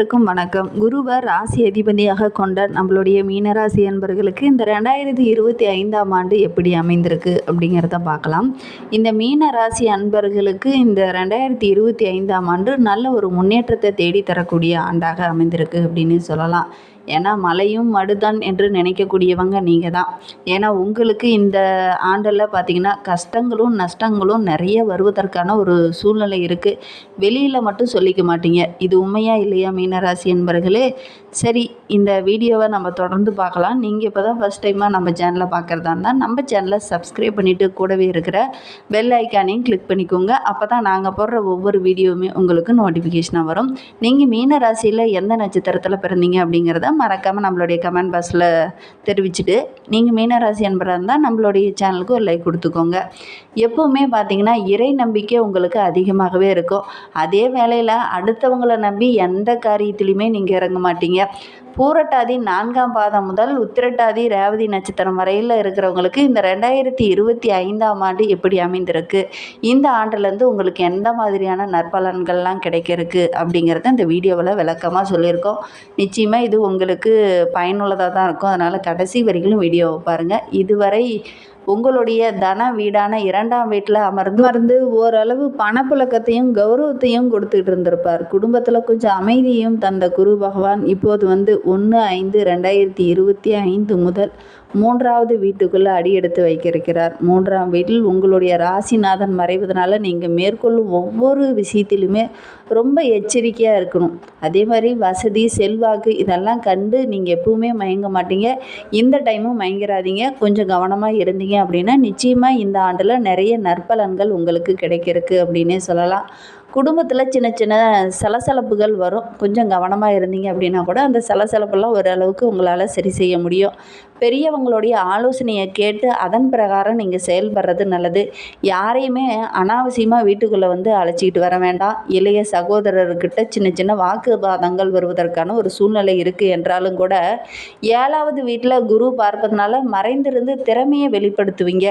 அனைவருக்கும் வணக்கம். குருவர் ராசி அதிபதியாக கொண்ட நம்மளுடைய மீனராசி அன்பர்களுக்கு இந்த ரெண்டாயிரத்தி இருபத்தி ஐந்தாம் ஆண்டு எப்படி அமைந்திருக்கு அப்படிங்கிறத பார்க்கலாம். இந்த மீன ராசி அன்பர்களுக்கு இந்த ரெண்டாயிரத்தி இருபத்தி ஐந்தாம் ஆண்டு நல்ல ஒரு முன்னேற்றத்தை தேடி தரக்கூடிய ஆண்டாக அமைந்திருக்கு அப்படின்னு சொல்லலாம். ஏன்னா மழையும் மடுதான் என்று நினைக்கக்கூடியவங்க நீங்கள் தான் ஏன்னா உங்களுக்கு இந்த ஆண்டில் பார்த்தீங்கன்னா கஷ்டங்களும் நஷ்டங்களும் நிறைய வருவதற்கான ஒரு சூழ்நிலை இருக்குது வெளியில் மட்டும் சொல்லிக்க மாட்டீங்க. இது உண்மையா இல்லையா மீனராசி என்பர்களே? சரி இந்த வீடியோவை நம்ம தொடர்ந்து பார்க்கலாம். நீங்கள் இப்போ தான் ஃபஸ்ட் டைமாக நம்ம சேனலை பார்க்குறதா இருந்தால் நம்ம சேனலை சப்ஸ்கிரைப் பண்ணிவிட்டு கூடவே இருக்கிற பெல் ஐக்கானையும் கிளிக் பண்ணிக்கோங்க. அப்போ தான் நாங்கள் போடுற ஒவ்வொரு வீடியோவுமே உங்களுக்கு நோட்டிஃபிகேஷனாக வரும். நீங்கள் மீன ராசியில் எந்த நட்சத்திரத்தில் பிறந்தீங்க அப்படிங்கிறத மறக்காமல் நம்மளுடைய கமெண்ட் பாக்ஸில் தெரிவிச்சுட்டு நீங்கள் மீனராசி அன்பராக என்பதாக இருந்தால் நம்மளுடைய சேனலுக்கு ஒரு லைக் கொடுத்துக்கோங்க. எப்போவுமே பார்த்தீங்கன்னா இறை நம்பிக்கை உங்களுக்கு அதிகமாகவே இருக்கும். அதே வேளையில் அடுத்தவங்களை நம்பி எந்த காரியத்திலையுமே நீங்கள் இறங்க மாட்டீங்க. பூரட்டாதி நான்காம் பாதம் முதல் உத்திரட்டாதி ரேவதி நட்சத்திரம் வரையில் இருக்கிறவங்களுக்கு இந்த ரெண்டாயிரத்தி இருபத்தி ஐந்தாம் ஆண்டு எப்படி அமைந்திருக்கு? இந்த ஆண்டுலேருந்து உங்களுக்கு எந்த மாதிரியான நற்பலன்கள்லாம் கிடைக்கிறதுக்கு அப்படிங்கிறத இந்த வீடியோவில் விளக்கமாக சொல்லியிருக்கோம். நிச்சயமாக இது உங்களுக்கு பயனுள்ளதாக தான் இருக்கும். அதனால் கடைசி வரைக்கும் வீடியோவை பாருங்கள் இதுவரை உங்களுடைய தன வீடான இரண்டாம் வீட்டில் அமர்ந்து அமர்ந்து ஓரளவு பணப்புழக்கத்தையும் கௌரவத்தையும் கொடுத்துட்டு இருந்திருப்பார். குடும்பத்தில் கொஞ்சம் அமைதியும் தந்த குரு பகவான் இப்போது வந்து ஒன்று ஐந்து ரெண்டாயிரத்தி இருபத்தி ஐந்து முதல் மூன்றாவது வீட்டுக்குள்ளே அடி எடுத்து வைக்கிருக்கிறார் மூன்றாம் வீட்டில் உங்களுடைய ராசிநாதன் மறைவதனால நீங்கள் மேற்கொள்ளும் ஒவ்வொரு விஷயத்திலுமே ரொம்ப எச்சரிக்கையாக இருக்கணும். அதே மாதிரி வசதி செல்வாக்கு இதெல்லாம் கண்டு நீங்கள் எப்பவுமே மயங்க மாட்டீங்க. இந்த டைமும் மயங்கிறாதீங்க. கொஞ்சம் கவனமாக இருந்தீங்க அப்படின்னா நிச்சயமாக இந்த ஆண்டில் நிறைய நற்பலன்கள் உங்களுக்கு கிடைக்கிறதுக்கு அப்படின்னே சொல்லலாம். குடும்பத்தில் சின்ன சின்ன சலசலப்புகள் வரும். கொஞ்சம் கவனமாக இருந்தீங்க அப்படின்னா கூட அந்த சலசலப்பெல்லாம் ஓரளவுக்கு உங்களால் சரி செய்ய முடியும். பெரியவங்களுடைய ஆலோசனையை கேட்டு அதன் பிரகாரம் நீங்கள் செயல்படுறது நல்லது. யாரையுமே அனாவசியமாக வீட்டுக்குள்ளே வந்து அழைச்சிக்கிட்டு வர வேண்டாம். இளைய சகோதரர்கிட்ட சின்ன சின்ன வாக்குவாதங்கள் வருவதற்கான ஒரு சூழ்நிலை இருக்குது என்றாலும் கூட ஏழாவது வீட்டில் குரு பார்ப்பதுனால மறைந்திருந்து திறமையை வெளிப்படுத்துவீங்க.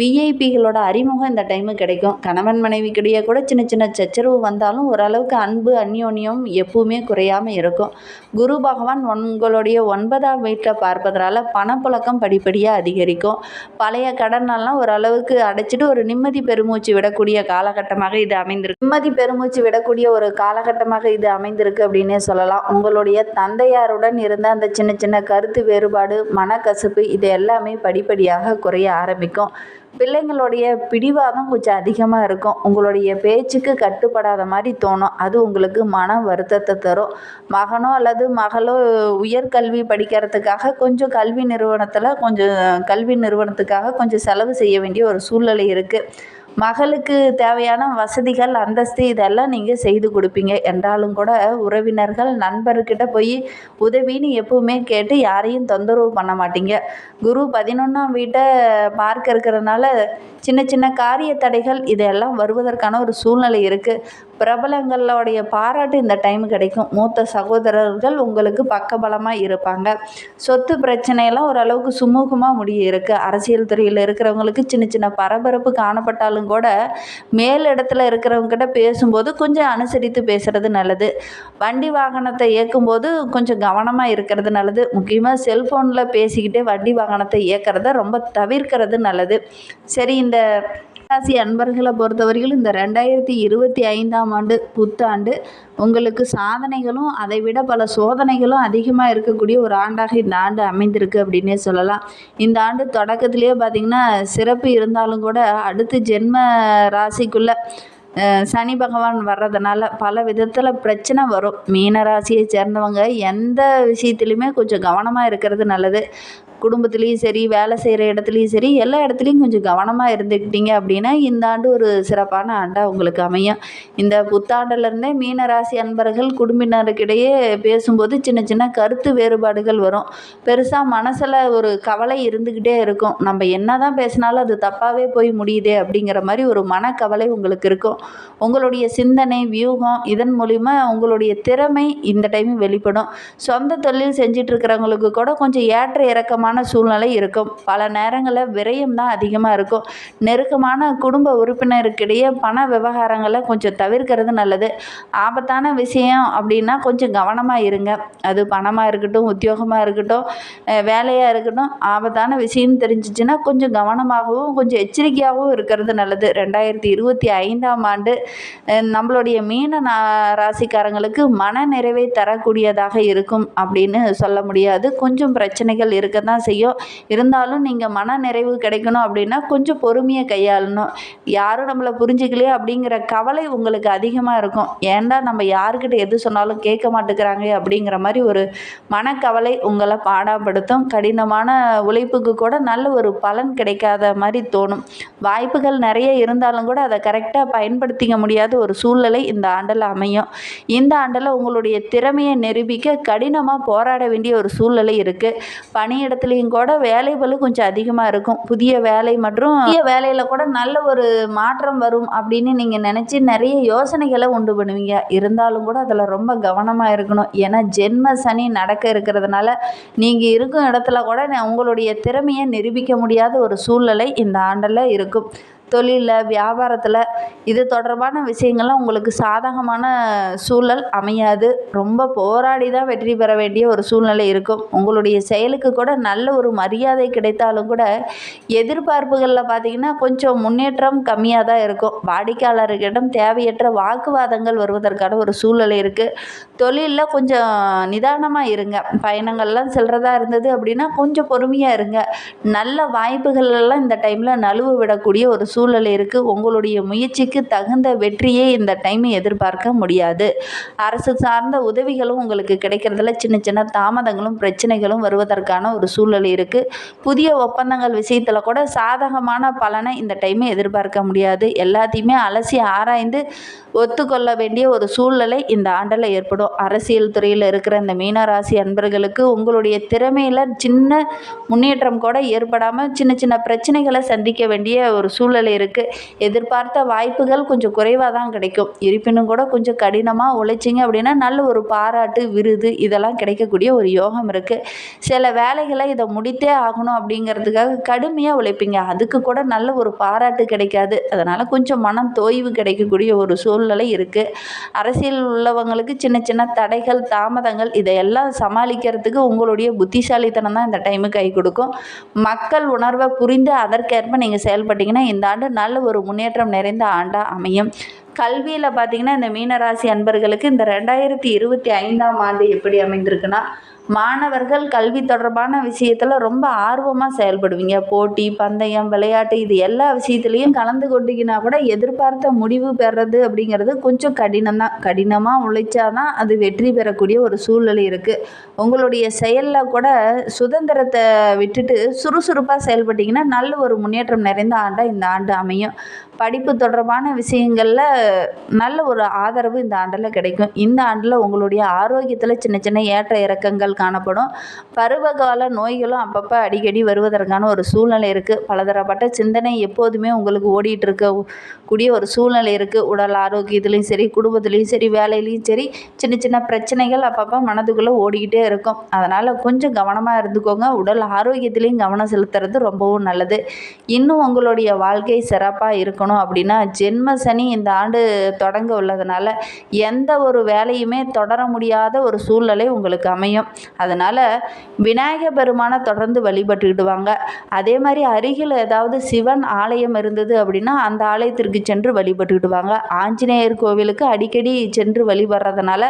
விஐபிகளோட அறிமுகம் இந்த டைமு கிடைக்கும். கணவன் மனைவிக்கிடையே கூட சின்ன சின்ன சச்சரவு வந்தாலும் ஓரளவுக்கு அன்பு அந்யோன்யம் எப்பவுமே குறையாமல் இருக்கும். குரு பகவான் உங்களுடைய ஒன்பதாம் வீட்டில் பார்ப்பதனால பணப்புழக்கம் படிப்படியாக அதிகரிக்கும். பழைய கடனெல்லாம் ஓரளவுக்கு அடைச்சிட்டு ஒரு நிம்மதி பெருமூச்சு விடக்கூடிய காலகட்டமாக இது அமைந்திருக்கு. நிம்மதி பெருமூச்சு விடக்கூடிய ஒரு காலகட்டமாக இது அமைந்திருக்கு அப்படின்னே சொல்லலாம். உங்களுடைய தந்தையாருடன் இருந்த அந்த சின்ன சின்ன கருத்து வேறுபாடு மனக்கசப்பு இது எல்லாமே படிப்படியாக குறைய ஆரம்பிக்கும். பிள்ளைங்களுடைய பிடிவாதம் கொஞ்சம் அதிகமாக இருக்கும். உங்களுடைய பேச்சுக்கு கட்டுப்படாத மாதிரி தோணும். அது உங்களுக்கு மன வருத்தத்தை தரும். மகனோ அல்லது மகளோ உயர்கல்வி படிக்கிறதுக்காக கொஞ்சம் கல்வி நிறுவனத்தில் கொஞ்சம் கல்வி நிறுவனத்துக்காக கொஞ்சம் செலவு செய்ய வேண்டிய ஒரு சூழ்நிலை இருக்குது மகளுக்கு தேவையான வசதிகள் அந்தஸ்து இதெல்லாம் நீங்கள் செய்து கொடுப்பீங்க. என்றாலும் கூட உறவினர்கள் நண்பர்கிட்ட போய் உதவின்னு எப்பவுமே கேட்டு யாரையும் தொந்தரவு பண்ண மாட்டீங்க. குரு பதினொன்றாம் வீட்டை பார்க்க இருக்கிறதுனால சின்ன சின்ன காரிய தடைகள் இதெல்லாம் வருவதற்கான ஒரு சூழ்நிலை இருக்குது பிரபலங்களோடைய பாராட்டு இந்த டைம் கிடைக்கும். மூத்த சகோதரர்கள் உங்களுக்கு பக்கபலமாக இருப்பாங்க. சொத்து பிரச்சனையெல்லாம் ஓரளவுக்கு சுமூகமாக முடிய இருக்குது அரசியல் துறையில் இருக்கிறவங்களுக்கு சின்ன சின்ன பரபரப்பு காணப்பட்டாலும் கூட மேல் இடத்துல இருக்கிறவங்ககிட்ட பேசும்போது கொஞ்சம் அனுசரித்து பேசுகிறது நல்லது. வண்டி வாகனத்தை இயக்கும்போது கொஞ்சம் கவனமாக இருக்கிறது நல்லது. முக்கியமாக செல்ஃபோனில் பேசிக்கிட்டே வண்டி வாகனத்தை இயக்கிறத ரொம்ப தவிர்க்கிறது நல்லது. சரி இந்த ராசி அன்பர்களை பொறுத்தவரையிலும் இந்த ரெண்டாயிரத்தி இருபத்தி ஐந்தாம் ஆண்டு புத்தாண்டு உங்களுக்கு சாதனைகளும் அதை விட பல சோதனைகளும் அதிகமாக இருக்கக்கூடிய ஒரு ஆண்டாக இந்த ஆண்டு அமைந்திருக்கு அப்படின்னே சொல்லலாம். இந்த ஆண்டு தொடக்கத்திலேயே பார்த்திங்கன்னா சிறப்பு இருந்தாலும் கூட அடுத்து ஜென்ம ராசிக்குள்ளே சனி பகவான் வர்றதுனால பல விதத்தில் பிரச்சனை வரும். மீன ராசியை சேர்ந்தவங்க எந்த விஷயத்துலையுமே கொஞ்சம் கவனமாக இருக்கிறது நல்லது. குடும்பத்துலேயும் சரி வேலை செய்கிற இடத்துலையும் சரி எல்லா இடத்துலையும் கொஞ்சம் கவனமாக இருந்துக்கிட்டீங்க அப்படின்னா இந்த ஆண்டு ஒரு சிறப்பான ஆண்டாக உங்களுக்கு அமையும். இந்த புத்தாண்டுலேருந்தே மீனராசி அன்பர்கள் குடும்பினருக்கிடையே பேசும்போது சின்ன சின்ன கருத்து வேறுபாடுகள் வரும். பெருசாக மனசில் ஒரு கவலை இருந்துக்கிட்டே இருக்கும். நம்ம என்ன தான் பேசினாலும் அது தப்பாகவே போய் முடியுதே அப்படிங்கிற மாதிரி ஒரு மனக்கவலை உங்களுக்கு இருக்கும். உங்களுடைய சிந்தனை வியூகம் இதன் மூலிமா உங்களுடைய திறமை இந்த டைம் வெளிப்படும். சொந்த தொழில் செஞ்சிட்ருக்கிறவங்களுக்கு கூட கொஞ்சம் ஏற்ற இறக்கமான நெருக்கமான சூழ்நிலை இருக்கும். பல நேரங்களில் விரயம் தான் அதிகமாக இருக்கும். நெருக்கமான குடும்ப உறுப்பினருக்கிடையே பண விவகாரங்களை கொஞ்சம் தவிர்க்கிறது நல்லது. ஆபத்தான விஷயம் அப்படின்னா கொஞ்சம் கவனமாக இருங்க. அது பணமாக இருக்கட்டும் உத்தியோகமாக இருக்கட்டும் வேலையாக இருக்கட்டும் ஆபத்தான விஷயம்னு தெரிஞ்சிச்சுன்னா கொஞ்சம் கவனமாகவும் கொஞ்சம் எச்சரிக்கையாகவும் இருக்கிறது நல்லது. ரெண்டாயிரத்தி இருபத்தி ஐந்தாம் ஆண்டு நம்மளுடைய மீன ராசிக்காரங்களுக்கு மன நிறைவை தரக்கூடியதாக இருக்கும் அப்படின்னு சொல்ல முடியாது. கொஞ்சம் பிரச்சனைகள் இருக்க தான் செய்யும் இருந்தாலும் நீங்கள் மன நிறைவு கிடைக்கணும் அப்படின்னா கொஞ்சம் பொறுமையை கையாளணும். யாரும் நம்மளை புரிஞ்சுக்கலையே அப்படிங்கிற கவலை உங்களுக்கு அதிகமாக இருக்கும். ஏன்டா நம்ம யாருக்கிட்ட எது சொன்னாலும் கேட்க மாட்டேங்கிறாங்க அப்படிங்கிற மாதிரி ஒரு மனக்கவலை உங்களை பாடாப்படுத்தும். கடினமான உழைப்புக்கு கூட நல்ல ஒரு பலன் கிடைக்காத மாதிரி தோணும். வாய்ப்புகள் நிறைய இருந்தாலும் கூட அதை கரெக்டாக பயன்படுத்திக்க முடியாத ஒரு சூழ்நிலை இந்த ஆண்டில் அமையும். இந்த ஆண்டில் உங்களுடைய திறமையை நிரூபிக்க கடினமாக போராட வேண்டிய ஒரு சூழ்நிலை இருக்குது இடத்துலையும் கூட வேலை பளு கொஞ்சம் அதிகமாக இருக்கும். புதிய வேலை மற்றும் புதிய வேலையில் கூட நல்ல ஒரு மாற்றம் வரும் அப்படின்னு நீங்கள் நினச்சி நிறைய யோசனைகளை உண்டு பண்ணுவீங்க. இருந்தாலும் கூட அதில் ரொம்ப கவனமாக இருக்கணும். ஏன்னா ஜென்ம சனி நடக்க இருக்கிறதுனால நீங்கள் இருக்கும் இடத்துல கூட உங்களுடைய திறமையை நிரூபிக்க முடியாத ஒரு சூழ்நிலை இந்த ஆண்டில் இருக்கும். தொழிலில் வியாபாரத்தில் இது தொடர்பான விஷயங்கள்லாம் உங்களுக்கு சாதகமான சூழல் அமையாது. ரொம்ப போராடி தான் வெற்றி பெற வேண்டிய ஒரு சூழ்நிலை இருக்கும். உங்களுடைய செயலுக்கு கூட நல்ல ஒரு மரியாதை கிடைத்தாலும் கூட எதிர்பார்ப்புகளில் பார்த்தீங்கன்னா கொஞ்சம் முன்னேற்றம் கம்மியாக தான் இருக்கும். வாடிக்கையாளர்களிடம் தேவையற்ற வாக்குவாதங்கள் வருவதற்கான ஒரு சூழ்நிலை இருக்குது தொழிலில் கொஞ்சம் நிதானமாக இருங்க. பயணங்கள்லாம் செல்கிறதா இருந்தது அப்படின்னா கொஞ்சம் பொறுமையாக இருங்க. நல்ல வாய்ப்புகள் எல்லாம் இந்த டைமில் நழுவ விடக்கூடிய ஒரு சூழ் சூழல் இருக்குது உங்களுடைய முயற்சிக்கு தகுந்த வெற்றியை இந்த டைம் எதிர்பார்க்க முடியாது. அரசு சார்ந்த உதவிகளும் உங்களுக்கு கிடைக்கிறதுல சின்ன சின்ன தாமதங்களும் பிரச்சனைகளும் வருவதற்கான ஒரு சூழ்நிலை இருக்குது புதிய ஒப்பந்தங்கள் விஷயத்தில் கூட சாதகமான பலனை இந்த டைம் எதிர்பார்க்க முடியாது. எல்லாத்தையுமே அலசி ஆராய்ந்து ஒத்துக்கொள்ள வேண்டிய ஒரு சூழ்நிலை இந்த ஆண்டில் ஏற்படும். அரசியல் துறையில் இருக்கிற இந்த மீனராசி அன்பர்களுக்கு உங்களுடைய திறமையில் சின்ன முன்னேற்றம் கூட ஏற்படாமல் சின்ன சின்ன பிரச்சனைகளை சந்திக்க வேண்டிய ஒரு சூழல் சூழல் இருக்குது எதிர்பார்த்த வாய்ப்புகள் கொஞ்சம் குறைவாக தான் கிடைக்கும். இருப்பினும் கூட கொஞ்சம் கடினமாக உழைச்சிங்க அப்படின்னா நல்ல ஒரு பாராட்டு விருது இதெல்லாம் கிடைக்கக்கூடிய ஒரு யோகம் இருக்குது சில வேலைகளை இதை முடித்தே ஆகணும் அப்படிங்கிறதுக்காக கடுமையாக உழைப்பீங்க. அதுக்கு கூட நல்ல ஒரு பாராட்டு கிடைக்காது. அதனால் கொஞ்சம் மனம் தோய்வு கிடைக்கக்கூடிய ஒரு சூழ்நிலை இருக்குது அரசியல் உள்ளவங்களுக்கு சின்ன சின்ன தடைகள் தாமதங்கள் இதையெல்லாம் சமாளிக்கிறதுக்கு உங்களுடைய புத்திசாலித்தனம் தான் இந்த டைமு கை கொடுக்கும். மக்கள் உணர்வை புரிந்து அதற்கேற்ப நீங்கள் செயல்பட்டீங்கன்னா இந்த ஆண்டு நல்ல ஒரு முன்னேற்றம் நிறைந்த ஆண்டாக அமையும். கல்வியில் பார்த்தீங்கன்னா இந்த மீனராசி அன்பர்களுக்கு இந்த ரெண்டாயிரத்தி இருபத்தி ஐந்தாம் ஆண்டு எப்படி அமைந்திருக்குன்னா மாணவர்கள் கல்வி தொடர்பான விஷயத்தில் ரொம்ப ஆர்வமாக செயல்படுவீங்க. போட்டி பந்தயம் விளையாட்டு இது எல்லா விஷயத்துலேயும் கலந்து கொண்டீங்கன்னா கூட எதிர்பார்த்த முடிவு பெறது அப்படிங்கிறது கொஞ்சம் கடினம் தான். கடினமாக உழைச்சாதான் அது வெற்றி பெறக்கூடிய ஒரு சூழ்நிலை இருக்குது உங்களுடைய செயலில் கூட சுதந்திரத்தை விட்டுட்டு சுறுசுறுப்பாக செயல்பட்டிங்கன்னா நல்ல ஒரு முன்னேற்றம் நிறைந்த ஆண்டாக இந்த ஆண்டு அமையும். படிப்பு தொடர்பான விஷயங்களில் நல்ல ஒரு ஆதரவு இந்த ஆண்டில் கிடைக்கும். இந்த ஆண்டில் உங்களுடைய ஆரோக்கியத்தில் சின்ன சின்ன ஏற்ற இறக்கங்கள் காணப்படும். பருவகால நோய்களும் அப்பப்போ அடிக்கடி வருவதற்கான ஒரு சூழ்நிலை இருக்குது பலதரப்பட்ட சிந்தனை எப்போதுமே உங்களுக்கு ஓடிட்டு இருக்க கூடிய ஒரு சூழ்நிலை இருக்குது உடல் ஆரோக்கியத்துலேயும் சரி குடும்பத்துலேயும் சரி வேலையிலையும் சரி சின்ன சின்ன பிரச்சனைகள் அப்பப்போ மனதுக்குள்ளே ஓடிக்கிட்டே இருக்கும். அதனால் கொஞ்சம் கவனமாக இருந்துக்கோங்க. உடல் ஆரோக்கியத்துலேயும் கவனம் செலுத்துறது ரொம்பவும் நல்லது. இன்னும் உங்களுடைய வாழ்க்கை சிறப்பாக இருக்கணும் அப்படின்னா ஜென்ம சனி இந்த ஆண்டு ஆண்டு தொடங்க உள்ளதுனால எந்த ஒரு வேலையுமே தொடர முடியாத ஒரு சூழ்நிலை உங்களுக்கு அமையும். அதனால் விநாயக பெருமானை தொடர்ந்து வழிபட்டுக்கிட்டு வாங்க அதே மாதிரி அருகில் ஏதாவது சிவன் ஆலயம் இருந்தது அப்படின்னா அந்த ஆலயத்திற்கு சென்று வழிபட்டுக்கிட்டு வாங்க ஆஞ்சநேயர் கோவிலுக்கு அடிக்கடி சென்று வழிபடுறதுனால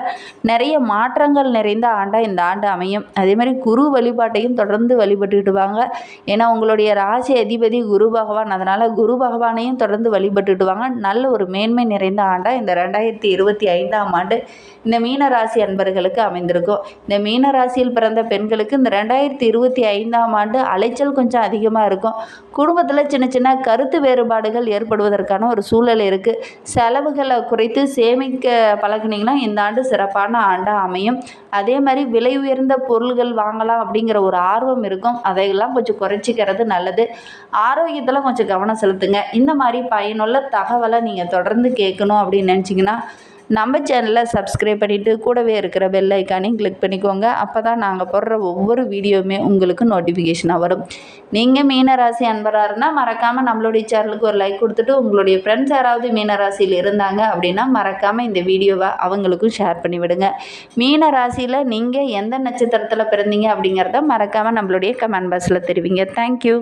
நிறைய மாற்றங்கள் நிறைந்த ஆண்டாக இந்த ஆண்டு அமையும். அதே மாதிரி குரு வழிபாட்டையும் தொடர்ந்து வழிபட்டுக்கிட்டு வாங்க ஏன்னா உங்களுடைய ராசி அதிபதி குரு பகவான். அதனால் குரு பகவானையும் தொடர்ந்து வழிபட்டுக்கிட்டு வாங்க நல்ல ஒரு மேன்மை நிறைந்த ஆண்டாக இந்த ரெண்டாயிரத்தி இருபத்தி ஐந்தாம் ஆண்டு இந்த மீன ராசி அன்பர்களுக்கு அமைந்திருக்கும். இந்த மீன ராசியில் பிறந்த பெண்களுக்கு இந்த ரெண்டாயிரத்தி இருபத்தி ஐந்தாம் ஆண்டு அலைச்சல் கொஞ்சம் அதிகமாக இருக்கும். குடும்பத்தில் சின்ன சின்ன கருத்து வேறுபாடுகள் ஏற்படுவதற்கான ஒரு சூழல் இருக்குது செலவுகளை குறைத்து சேமிக்க பழகினீங்கன்னா இந்த ஆண்டு சிறப்பான ஆண்டாக அமையும். அதே மாதிரி விலை உயர்ந்த பொருள்கள் வாங்கலாம் அப்படிங்கிற ஒரு ஆர்வம் இருக்கும். அதையெல்லாம் கொஞ்சம் குறைச்சிக்கிறது நல்லது. ஆரோக்கியத்தில் கொஞ்சம் கவனம் செலுத்துங்க. இந்த மாதிரி பயனுள்ள தகவலை நீங்கள் தொடர்ந்து கேட்கணும் அப்படின்னு நினச்சிங்கன்னா நம்ம சேனலை சப்ஸ்கிரைப் பண்ணிவிட்டு கூடவே இருக்கிற பெல் ஐக்கானையும் கிளிக் பண்ணிக்கோங்க. அப்போ தான் நாங்கள் போடுற ஒவ்வொரு வீடியோவுமே உங்களுக்கு நோட்டிஃபிகேஷனாக வரும். நீங்கள் மீனராசி அன்பராக இருந்தால் மறக்காமல் நம்மளுடைய சேனலுக்கு ஒரு லைக் கொடுத்துட்டு உங்களுடைய ஃப்ரெண்ட்ஸ் யாராவது மீனராசியில் இருந்தாங்க அப்படின்னா மறக்காமல் இந்த வீடியோவை அவங்களுக்கும் ஷேர் பண்ணிவிடுங்க மீனராசியில் நீங்கள் எந்த நட்சத்திரத்தில் பிறந்தீங்க அப்படிங்கிறத மறக்காமல் நம்மளுடைய கமெண்ட் பாக்ஸில் தெரிவிங்க. தேங்க்யூ